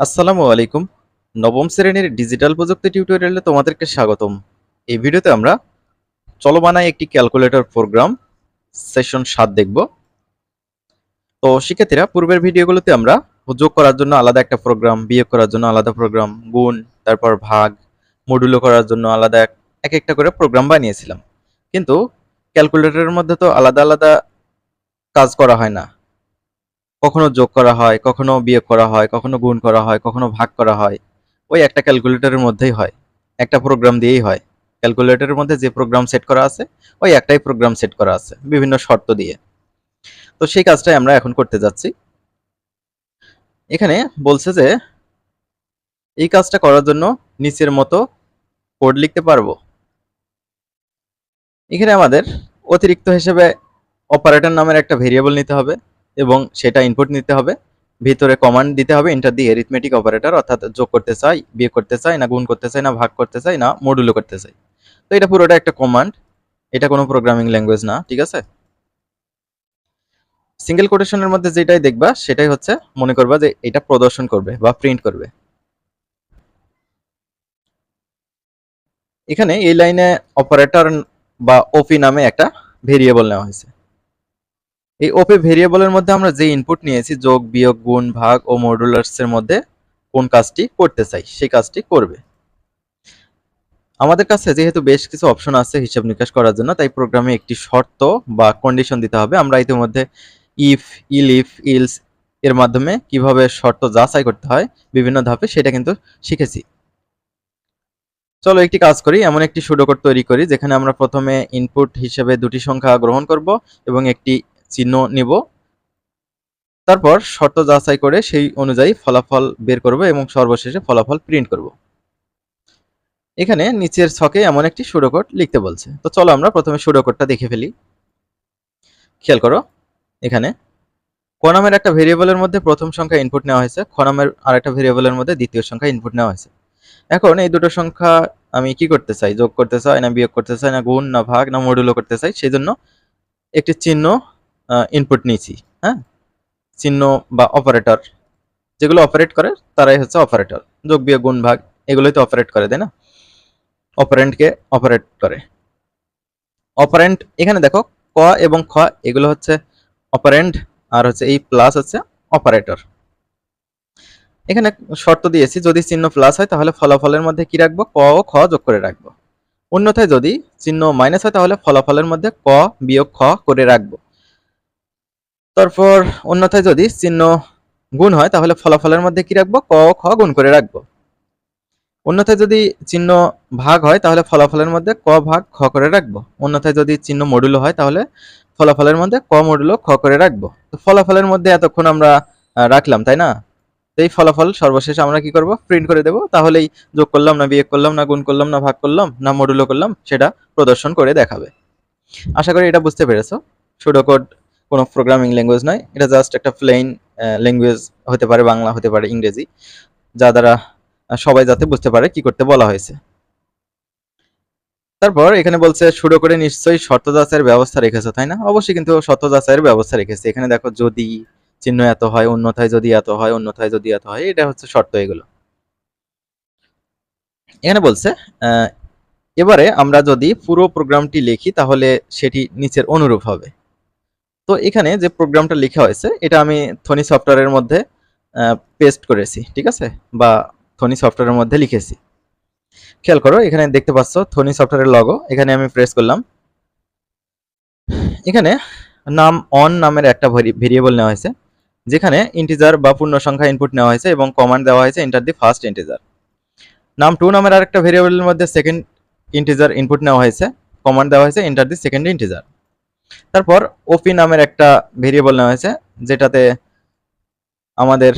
আসসালামু আলাইকুম। নবম শ্রেণির ডিজিটাল প্রযুক্তি টিউটোরিয়ালে তোমাদেরকে স্বাগতম। এই ভিডিওতে আমরা চলমানায় একটি ক্যালকুলেটর প্রোগ্রাম, সেশন সাত দেখব। তো শিক্ষার্থীরা, পূর্বের ভিডিওগুলোতে আমরা যোগ করার জন্য আলাদা একটা প্রোগ্রাম, বিয়োগ করার জন্য আলাদা প্রোগ্রাম, গুণ, তারপর ভাগ মডুলো করার জন্য আলাদা এক এক একটা করে প্রোগ্রাম বানিয়েছিলাম। কিন্তু ক্যালকুলেটরের মধ্যে তো আলাদা আলাদা কাজ করা হয় না। কখনো যোগ করা হয়, কখনো বিয়োগ করা হয়, কখনো গুণ করা হয়, কখনো ভাগ করা হয়, ওই একটা ক্যালকুলেটরের মধ্যেই হয়। একটা প্রোগ্রাম দিয়েই হয়। ক্যালকুলেটরের মধ্যে যে প্রোগ্রাম সেট করা আছে, ওই একটাই প্রোগ্রাম সেট করা আছে, বিভিন্ন শর্ত দিয়ে। তো সেই কাজটাই আমরা এখন করতে যাচ্ছি। এখানে বলছে যে, এই কাজটা করার জন্য নিচের মতো কোড লিখতে পারব। এখানে আমাদের অতিরিক্ত হিসেবে অপারেটর নামের একটা ভেরিয়েবল নিতে হবে। এবং সেটা ইনপুট নিতে হবে, ভিতরে কমান্ড দিতে হবে এন্টার দিয়ে এরিথমেটিক অপারেটর অর্থাৎ যোগ করতে চাই বিয়ে করতে চাই, না গুণ করতে চাই, না ভাগ করতে চাই, না মডুলো করতে চাই। তো এটা পুরোটা একটা কমান্ড এটা কোনো প্রোগ্রামিং ল্যাঙ্গুয়েজ না, ঠিক আছে? সিঙ্গেল কোটেশনের মধ্যে যেটাই দেখবা, সেটাই হচ্ছে মনে করবা যে এটা প্রদর্শন করবে বা প্রিন্ট করবে। এখানে এই লাইনে অপারেটর বা ওপি নামে একটা ভেরিয়েবল নেওয়া হয়েছে। এই ওপে ভেরিয়েবলের মধ্যে আমরা যে ইনপুট নিয়েছি, যোগ, বিয়োগ, গুণ, ভাগ ও মডুলার্সের মধ্যে কোন কাজটি করতে চাই, সেই কাজটি করবে। আমাদের কাছে যেহেতু বেশ কিছু অপশন আছে হিসাব নিকাশ করার জন্য, তাই প্রোগ্রামে একটি শর্ত বা কন্ডিশন দিতে হবে। আমরা ইতিমধ্যে ইফ ইলিফ ইলস এর মাধ্যমে কীভাবে শর্ত যাচাই করতে হয়, বিভিন্ন ধাপে সেটা কিন্তু শিখেছি। চলো একটি কাজ করি, এমন একটি সুডোকোড তৈরি করি, যেখানে আমরা প্রথমে ইনপুট হিসেবে দুটি সংখ্যা গ্রহণ করব এবং একটি চিহ্ন নিব। তারপর শর্ত যাচাই করে সেই অনুযায়ী ফলাফল বের করব এবং সর্বশেষে ফলাফল প্রিন্ট করব। এখানে নিচের ছকে এমন একটি সুডোকোড লিখতে বলছে। তো চলো আমরা প্রথমে সুডোকোডটা দেখে ফেলি। খেয়াল করো, এখানে ক নামের একটা ভেরিয়েবলের মধ্যে প্রথম সংখ্যা ইনপুট নেওয়া হয়েছে, খ নামের আরেকটা ভেরিয়েবলের মধ্যে দ্বিতীয় সংখ্যা ইনপুট নেওয়া হয়েছে। এখন এই দুটো সংখ্যা আমি কি করতে চাই? যোগ করতে চাই না বিয়োগ করতে চাই না গুণ না ভাগ না মডুলো করতে চাই? সেই জন্য একটি চিহ্ন ইনপুট নিয়েছি হ্যাঁ? চিহ্ন বা অপারেটর যেগুলো অপারেট করে, তারাই হচ্ছে অপারেটর যোগ, বিয়োগ, গুণ, ভাগ, এগুলোই তো অপারেট করে, তাই না? অপারেন্টকে অপারেট করে। অপারেন্ট এখানে দেখো, ক এবং খ, এগুলো হচ্ছে অপারেন্ট আর হচ্ছে এই প্লাস হচ্ছে অপারেটর এখানে শর্ত দিয়েছি, যদি চিহ্ন প্লাস হয়, তাহলে ফলাফলের মধ্যে কি রাখব? ক ও খ যোগ করে রাখব। অন্যথায় যদি চিহ্ন মাইনাস হয়, তাহলে ফলাফলের মধ্যে ক বিয়োগ খ করে রাখব। তারপর অন্যথায় যদি চিহ্ন গুণ হয়, তাহলে ফলাফলের মধ্যে কি রাখব? ক, খ গুণ করে রাখব। অন্যথায় যদি চিহ্ন ভাগ হয়, তাহলে ফলাফলের মধ্যে ক ভাগ খ করে রাখব। অন্যথায় যদি চিহ্ন মডুলো হয়, তাহলে ফলাফলের মধ্যে ক মডুলো খ করে রাখব। তো ফলাফলের মধ্যে এতক্ষণ আমরা রাখলাম, তাই না? এই ফলাফল সর্বশেষে আমরা কি করব? প্রিন্ট করে দেব। তাহলেই যোগ করলাম না, বিয়োগ করলাম না, গুণ করলাম না, ভাগ করলাম না, মডুলো করলাম, সেটা প্রদর্শন করে দেখাবে। আশা করি এটা বুঝতে পেরেছ। সুডোকোড কোনো প্রোগ্রামিং ল্যাঙ্গুয়েজ নয়। এটা জাস্ট একটা প্লেন ল্যাঙ্গুয়েজ হতে পারে, বাংলা হতে পারে, ইংরেজি, যা দ্বারা সবাই যাতে বুঝতে পারে কি করতে বলা হয়েছে। তারপর এখানে বলছে, শুরু করে নিশ্চয়ই শর্ত যাচাইয়ের ব্যবস্থা রেখেছে, তাই না? অবশ্যই কিন্তু শর্ত যাচাইয়ের ব্যবস্থা রেখেছে। এখানে দেখো, যদি চিহ্ন এত হয়, অন্যথায় যদি এত হয়, অন্যথায় যদি এত হয় এটা হচ্ছে শর্ত এগুলো। এখানে বলছে এবারে আমরা যদি পুরো প্রোগ্রামটি লিখি, তাহলে সেটি নিচের অনুরূপ হবে। তো এখানে যে প্রোগ্রামটা লেখা হয়েছে, এটা আমি থনি সফটওয়্যারের মধ্যে পেস্ট করেছি, ঠিক আছে? বা থনি সফটওয়্যারের মধ্যে লিখেছি। খেয়াল করো, এখানে দেখতে পাচ্ছ থনি সফটওয়্যারের লগো এখানে আমি প্রেস করলাম। এখানে নাম অন নামের একটা ভেরিয়েবল নেওয়া হয়েছে, যেখানে ইন্টিজার বা পূর্ণ সংখ্যা ইনপুট নেওয়া হয়েছে এবং কমান্ড দেওয়া হয়েছে enter the first integer num two নামের আরেকটা ভেরিয়েবলের মধ্যে সেকেন্ড ইন্টিজার ইনপুট নেওয়া হয়েছে কমান্ড দেওয়া হয়েছে এন্টার দি সেকেন্ড ইন্টিজার তারপর ওপি নামের একটা ভেরিয়েবল নেওয়া হয়েছে, যেটাতে আমাদের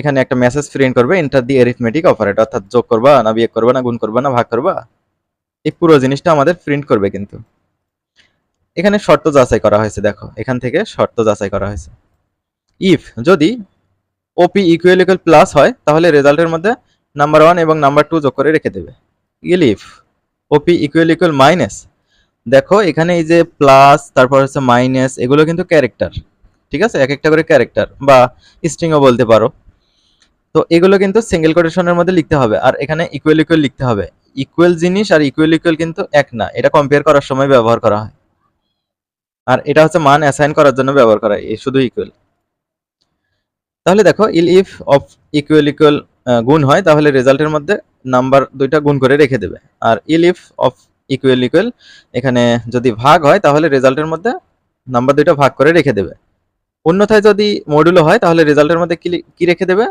এখানে একটা মেসেজ প্রিন্ট করবে এন্টার দি এরিথমেটিক অপারেটর অর্থাৎ যোগ করবা না, বিয়োগ করবা না, গুণ করবা না, ভাগ করবা, এই পুরো জিনিসটা আমাদের প্রিন্ট করবে কিন্তু। এখানে শর্ত যাচাই করা হয়েছে, দেখো, এখান থেকে শর্ত যাচাই করা হয়েছে। ইফ যদি ওপি ইকুয়াল ইকুয়াল প্লাস হয়, তাহলে রেজাল্টের মধ্যে নাম্বার ওয়ান এবং নাম্বার টু যোগ করে রেখে দেবে। Elif op equal equal minus দেখো, এখানে এই যে প্লাস তারপর হচ্ছে মাইনাস এগুলো কিন্তু ক্যারেক্টার ঠিক আছে? এক একটা করে ক্যারেক্টার বা স্ট্রিংও বলতে পারো। তো এগুলো কিন্তু সিঙ্গেল কোটেশনের মধ্যে লিখতে হবে, আর এখানে ইকুয়াল ইকুয়াল লিখতে হবে। ইকুয়াল জিনিস আর ইকুয়াল ইকুয়াল কিন্তু এক না, এটা কম্পেয়ার করার সময় ব্যবহার করা হয়। আর এটা হচ্ছে মান অ্যাসাইন করার জন্য ব্যবহার করা হয় শুধু ইকুয়াল তাহলে দেখো elif of equal equal গুণ হয়, তাহলে রেজাল্টের মধ্যে নাম্বার দুইটা গুণ করে রেখে দেবে। আর elif of equal equal এখানে যদি ভাগ হয়, তাহলে রেজাল্টের মধ্যে নাম্বার দুইটা ভাগ করে রেখে দেবে। অন্যথায় যদি মডুলো হয়, তাহলে রেজাল্টের মধ্যে কি রেখে দেবে?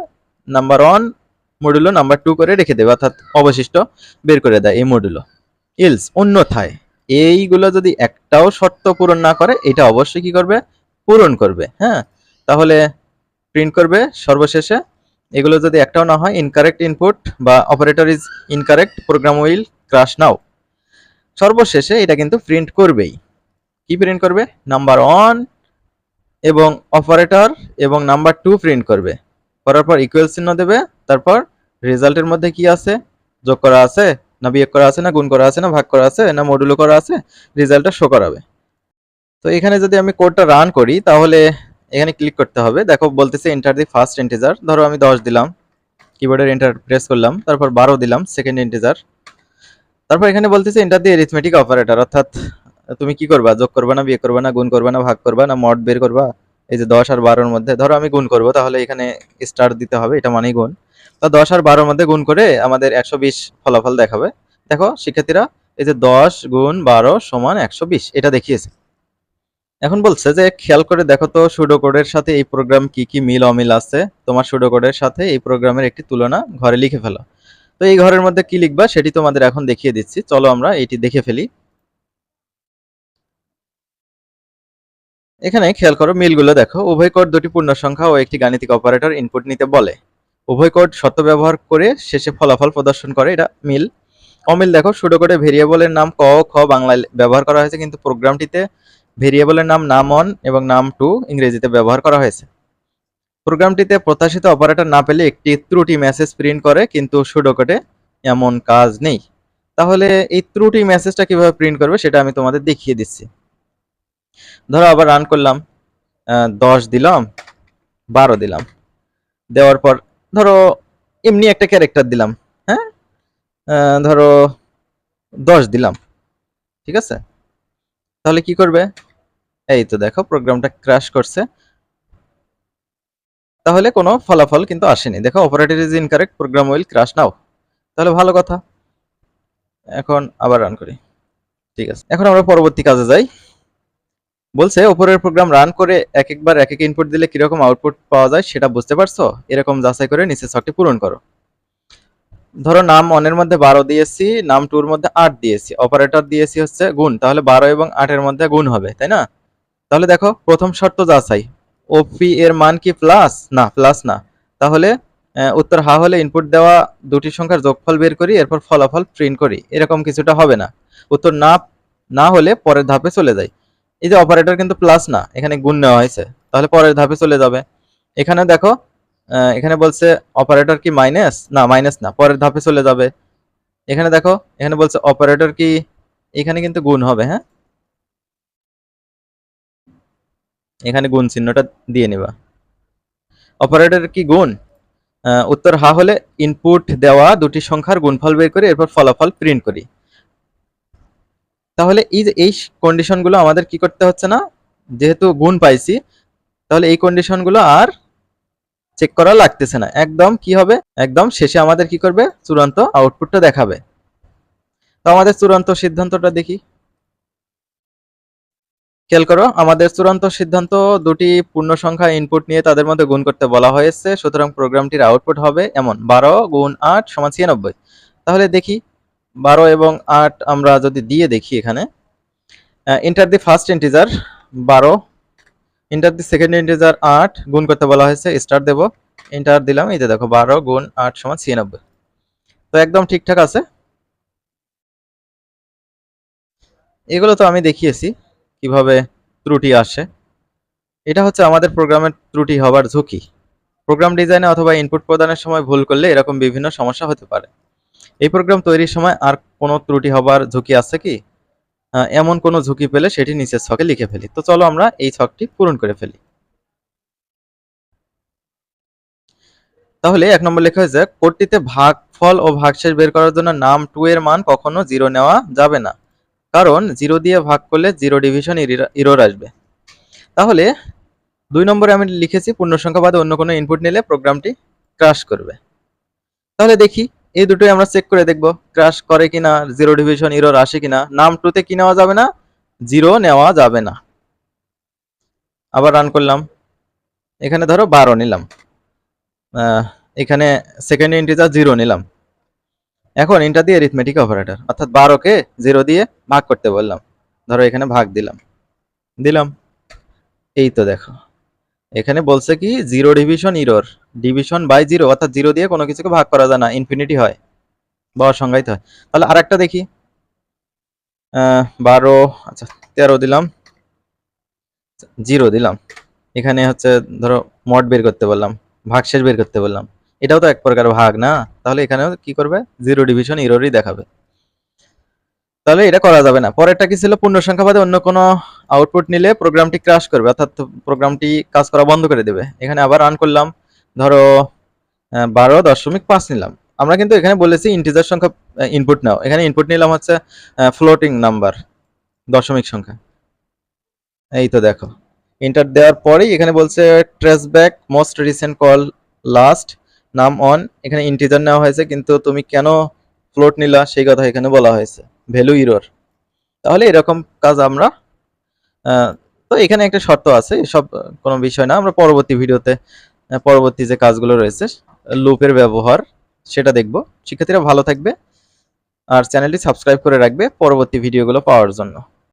Number one modulo number two করে রেখে দেবে, অর্থাৎ অবশিষ্ট বের করে দেয় এই মডুলো ইলস অন্যথায় এইগুলো যদি একটাও শর্ত পূরণ না করে, এটা অবশ্যই কি করবে? পূরণ করবে হ্যাঁ? তাহলে প্রিন্ট করবে সর্বশেষে। এগুলো যদি একটাও না হয় ইনকারেক্ট ইনপুট বা operator is incorrect program will crash now সর্বশেষে এটা কিন্তু প্রিন্ট করবেই। কি প্রিন্ট করবে? নাম্বার ওয়ান এবং অপারেটর এবং নাম্বার টু প্রিন্ট করবে। করার পর ইকুয়াল চিহ্ন দেবে, তারপর রেজাল্টের মধ্যে কি আছে? যোগ করা আছে, না বিয়োগ করা আছে, না গুণ করা আছে, না ভাগ করা আছে, না মডুলো করা আছে রেজাল্টটা শো করাবে। তো এখানে যদি আমি কোডটা রান করি, তাহলে এখানে ক্লিক করতে হবে। দেখো বলতেছে এন্টার দি ফার্স্ট ইন্টিজার ধরো আমি দশ দিলাম। কিবোর্ডের এন্টার প্রেস করলাম। তারপর বারো দিলাম সেকেন্ড ইন্টিজার তারপর এখানে বলতেছে এন্টার দি এরিথমেটিক অপারেটর অর্থাৎ তুমি কি করবা? যোগ করবা না বিয়ে করবা না, গুণ করবা না, ভাগ করবা না মড বের করবা? এই যে দশ আর বারোর মধ্যে, ধরো আমি গুণ করব, তাহলে এখানে স্টার দিতে হবে, এটা মানেই গুণ। তো দশ আর বারোর মধ্যে গুণ করে আমাদের একশো বিশ ফলাফল দেখাবে। দেখো, শিক্ষার্থীরা, এই যে দশ গুণ বারো সমান একশো বিশ, এটা দেখিয়েছে। এখন বলছে যে, খেয়াল করে দেখো তো সুডো কোডের সাথে এই প্রোগ্রাম কি কি মিল অমিল আছে? তোমার সুডো কোডের সাথে এই প্রোগ্রামের একটি তুলনা ঘরে লিখে ফেলো। তো এই ঘরের মধ্যে কি লিখবা সেটি তোমাদের এখন দেখিয়ে দিচ্ছি। চলো আমরা এটি দেখে ফেলি। এখানে খেয়াল করো, মিলগুলো দেখো। উভয় কোড দুটি পূর্ণ সংখ্যা ও একটি গাণিতিক অপারেটর ইনপুট নিতে বলে। উভয় কোড শর্ত ব্যবহার করে শেষে ফলাফল প্রদর্শন করে, এটা মিল। অমিল দেখো কোডে ভেরিয়েবলের নাম ক খ বাংলায় ব্যবহার করা হয়েছে, কিন্তু প্রোগ্রামটিতে ভেরিয়েবলের নাম নাম অন এবং নাম টু ইংরেজিতে ব্যবহার করা হয়েছে। প্রোগ্রামটিতে প্রত্যাশিত অপারেটর না পেলে একটি ত্রুটি মেসেজ প্রিন্ট করে, কিন্তু সুডো কোডে এমন কাজ নেই। তাহলে এই ত্রুটি মেসেজটা কীভাবে প্রিন্ট করবে সেটা আমি তোমাদের দেখিয়ে দিচ্ছি। ধরো আবার রান করলাম দশ দিলাম, বারো দিলাম। দেওয়ার পর ধরো এমনি একটা ক্যারেক্টার দিলাম হ্যাঁ? ধরো দশ দিলাম, ঠিক আছে? তাহলে কি করবে? এই তো দেখো প্রোগ্রামটা ক্র্যাশ করছে। তাহলে কোনো ফলাফল কিন্তু আসেনি। দেখো operator is incorrect program will crash now তাহলে ভালো কথা। এখন আবার রান করি। ঠিক আছে। এখন আমরা পরবর্তী কাজে যাই। বলছে উপরের প্রোগ্রাম রান করে এক একবার এক এক ইনপুট দিলে কীরকম আউটপুট পাওয়া যায় সেটা বুঝতে পারছ? এরকম যাচাই করে নিচের ছকটি পূরণ করো। ধরো, নাম অনের মধ্যে বারো দিয়েছি, নাম টুর মধ্যে আট দিয়েছি। অপারেটর দিয়েছি হচ্ছে গুণ। তাহলে বারো এবং আটের মধ্যে গুণ হবে, তাই না? তাহলে দেখো, প্রথম শর্ত যাচাই। ওপি এর মান কি প্লাস না প্লাস না। তাহলে উত্তর হা হলে ইনপুট দেওয়া দুটি সংখ্যার যোগফল বের করি, এরপর ফলাফল প্রিন্ট করি। এরকম কিছুটা হবে না। উত্তর না না হলে পরের ধাপে চলে যায় এই যে অপারেটর কিন্তু প্লাস না, এখানে গুণ নেওয়া হয়েছে। তাহলে পরের ধাপে চলে যাবে। এখানে দেখো এখানে বলছে অপারেটর কি মাইনাস না মাইনাস না, পরের ধাপে চলে যাবে। এখানে দেখো, এখানে বলছে অপারেটর কি, এখানে কিন্তু গুণ হবে হ্যাঁ? এখানে গুণ চিহ্নটা দিয়ে নিবা। অপারেটর কি গুণ? উত্তর হা হলে ইনপুট দেওয়া দুটি সংখ্যার গুণফল বের করে এরপর ফলাফল প্রিন্ট করি। তাহলে এই যে এই কন্ডিশনগুলো আমাদের কি করতে হচ্ছে না? যেহেতু গুণ পাইছি, তাহলে এই কন্ডিশনগুলো আর চেক করা লাগতেছে না। একদম কি হবে? একদম শেষে আমাদের কি করবে? চূড়ান্ত আউটপুটটা দেখাবে। তো আমাদের চূড়ান্ত সিদ্ধান্তটা দেখি। খেয়াল করো, আমাদের চূড়ান্ত সিদ্ধান্ত দুটি পূর্ণ সংখ্যা ইনপুট নিয়ে তাদের মধ্যে গুণ করতে বলা হয়েছে, সুতরাং প্রোগ্রামটির আউটপুট হবে এমন, বারো গুণ আট সমান ছিয়ানব্বই। তাহলে দেখি, বারো এবং আট আমরা যদি দিয়ে দেখি এখানে ইন্টার দি ফার্স্ট ইন্টিজার বারো ইন্টার দি সেকেন্ড ইন্টিজার আট, গুণ করতে বলা হয়েছে স্টার দেব ইন্টার দিলাম, এই যে দেখো, বারো গুণ আট সমান ছিয়ানব্বই। তো একদম ঠিকঠাক আছে। এগুলো তো আমি দেখিয়েছি। কীভাবে ত্রুটি আসে। এটা হচ্ছে আমাদের প্রোগ্রামের ত্রুটি হবার ঝুঁকি। প্রোগ্রাম ডিজাইনে অথবা ইনপুট প্রদানের সময় ভুল করলে এরকম বিভিন্ন সমস্যা হতে পারে। এই প্রোগ্রাম তৈরির সময় আর কোনো ত্রুটি হবার ঝুঁকি আছে কি? এমন কোনো ঝুঁকি পেলে সেটি নিচের ছকে লিখে ফেলি। তো চলো আমরা এই ছকটি পূরণ করে ফেলি। তাহলে এক নম্বর লেখা হয়েছে, কোডটিতে ভাগফল ও ভাগশেষ বের করার জন্য নাম টু এর মান কখনো জিরো নেওয়া যাবে না। কারণ জিরো দিয়ে ভাগ করলে জিরো ডিভিশন ইরোর আসবে। তাহলে দুই নম্বরে আমি লিখেছি পূর্ণ সংখ্যা বাদে অন্য কোনো ইনপুট নিলে প্রোগ্রামটি ক্রাশ করবে। তাহলে দেখি, এই দুটোই আমরা চেক করে দেখব ক্রাশ করে কিনা জিরো ডিভিশন ইরোর আসে কিনা, নাম টুতে কি নেওয়া যাবে না জিরো নেওয়া যাবে না। আবার রান করলাম। এখানে ধরো বারো নিলাম। এখানে সেকেন্ড ইন্টিজার জিরো নিলাম। এখন ইন্টার দিয়ে রিথমেটিক অপারেটর অর্থাৎ বারোকে জিরো দিয়ে ভাগ করতে বললাম। ধরো এখানে ভাগ দিলাম। দিলাম। এই তো দেখো। এখানে বলছে কি zero division error division by zero অর্থাৎ জিরো দিয়ে কোনো কিছুকে ভাগ করা যায় না ইনফিনিটি হয় বা অসংজ্ঞায়িত হয়। তাহলে আরেকটা দেখি। বারো আচ্ছা তেরো দিলাম। জিরো দিলাম। এখানে হচ্ছে, ধরো মড বের করতে বললাম, ভাগশেষ বের করতে বললাম। এটাও তো এক প্রকার ভাগ, না? তাহলে এখানেও কি করবে? জিরো ডিভিশন ইরোরই দেখাবে। তাহলে এটা করা যাবে না। পরেরটা কি ছিল? পূর্ণ সংখ্যা বাদে অন্য কোনো আউটপুট নিলে প্রোগ্রামটি ক্রাশ করবে, অর্থাৎ প্রোগ্রামটি কাজ করা বন্ধ করে দেবে। এখানে আবার রান করলাম, ধরো বারো দশমিক পাঁচ নিলাম। আমরা কিন্তু এখানে বলেছি ইন্টিজার সংখ্যা ইনপুট নাও। এখানে ইনপুট নিলাম হচ্ছে ফ্লোটিং নাম্বার দশমিক সংখ্যা। এই তো দেখো। ইন্টার দেওয়ার পরেই এখানে বলছে trace back most recent call last নাম অন এখানে ইন্টিজার নেওয়া হয়েছে কিন্তু তুমি কেন ফ্লোট নিলা সেই কথা এখানে বলা হয়েছে। ভ্যালু ইরোর তাহলে এরকম কাজ আমরা তো এখানে একটা শর্ত আছে আহ, কোনো বিষয় না। আমরা পরবর্তী ভিডিওতে পরবর্তী যে কাজগুলো রয়েছে লুপের ব্যবহার সেটা দেখব। শিক্ষার্থীরা ভালো থাকবে আর চ্যানেলটি সাবস্ক্রাইব করে রাখবে পরবর্তী ভিডিওগুলো পাওয়ার জন্য।